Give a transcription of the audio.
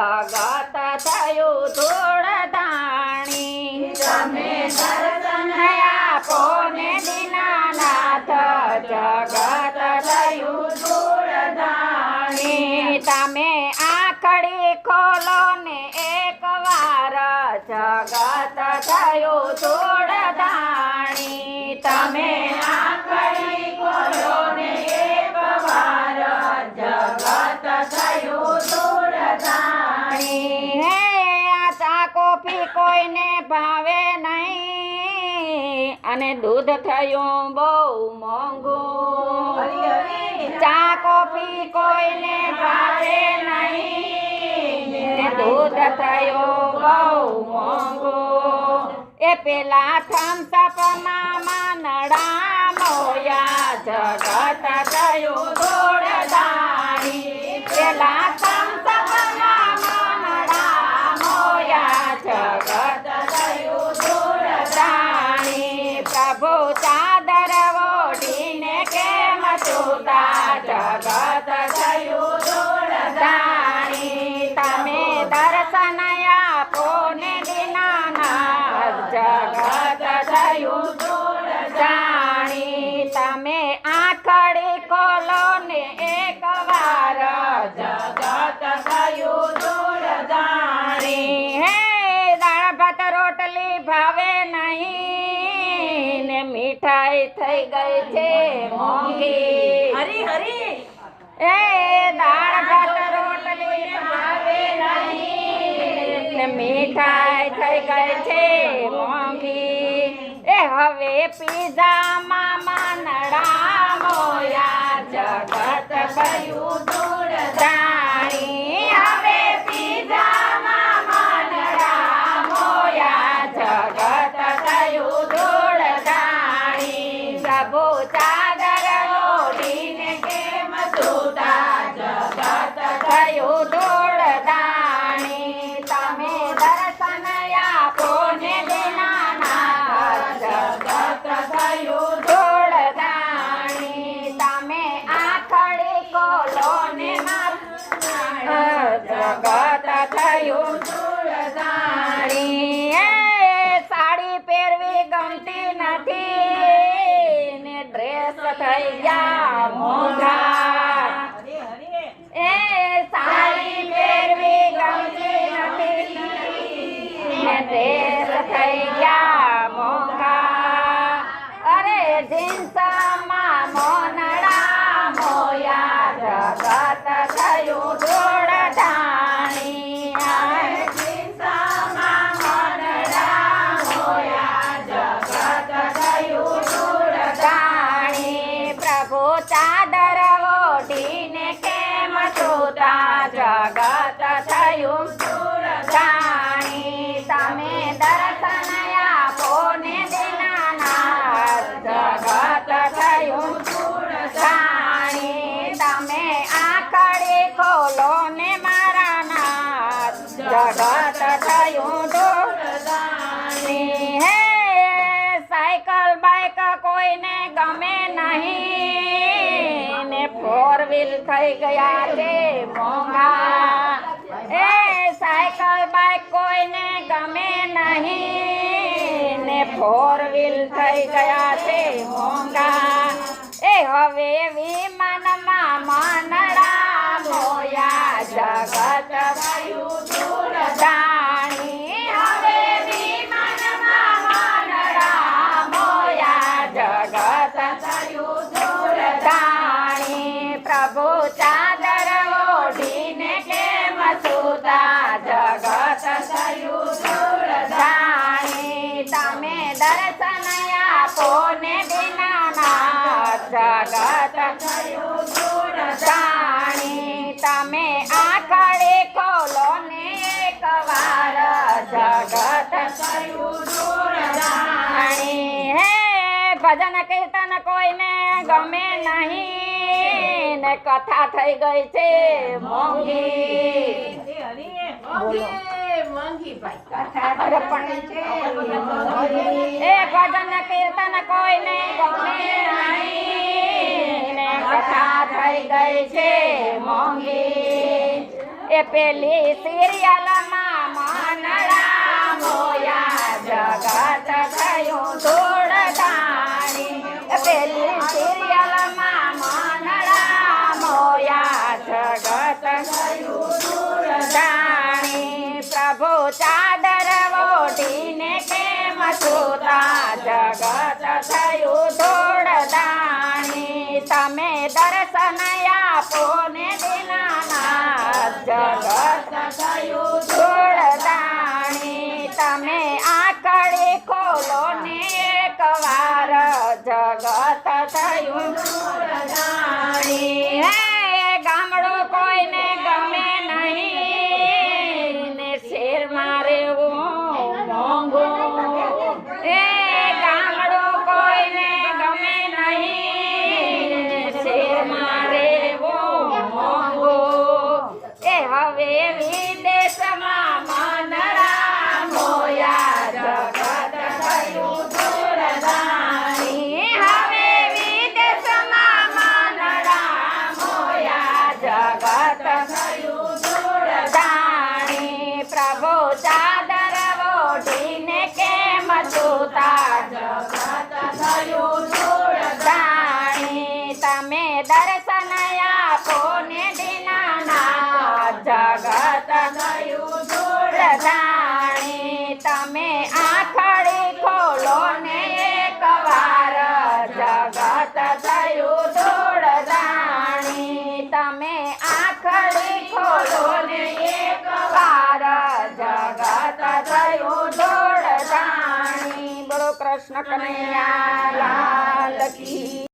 જગત થયું ધૂળ તમે દર્શન આપો ને દીનાનાથ? જગત થયું ધૂળ તમે આખડી ખોલો અને દૂધ થયું બહુ મોંઘું. ચા કોફી કોઈને ભાવે નહીં. દૂધ થયું બહુ મોંઘું. એ પેલા થમ્સઅપમાં માનડા મોયા જગત થયું મીઠાઈ થઈ ગઈ છે મોંઘી. હરી હરી. એ દાળ ભાત મીઠાઈ થઈ ગઈ છે મોંઘી એ હવે પીઝામાં માનડા મોયા જગત કયું દૂર જાણી થયું ધૂળ ચાદર ઓઢીને કેમ સુતા જગત થયું ધૂળ જાણી. તમે દર્શન આપો ને દીનાનાથ જગત થયું ધૂળ જાણી. તમે આંખડી ખોલો ને મારા નાથ જગત થયું ધાણી હે સાયકલ બાઇક કોઈને ગમે નહીં. ફોર થઈ ગયા છે મોંઘા. એ સાયકલ બાઇક કોઈને ગમે નહીં. ને ફોર વ્હીલ થઈ ગયા છે મોંઘા. એ હવે વિમાનમાં મનડા મોયા જગત થયું ભજન કીર્તન કોઈને ગમે નહીં. ને કથા થઈ ગઈ છે મોંઘી. ભજન કીર્તન કોઈને ગમે નહીં. ને કથા થઈ ગઈ છે મોંઘી. એ પેલી સિરિયલમાં ગાત થયો દોડતાણી પેલી સિરિયલમાં મનડા મોયા જગત દોડતાણી પ્રભુ ચાદર ઓઢીને કેમ જોતા? જગત થયું ચાદર ઓઢીને કેમ જોતા? જગત થયું કનૈયા લાલ કી.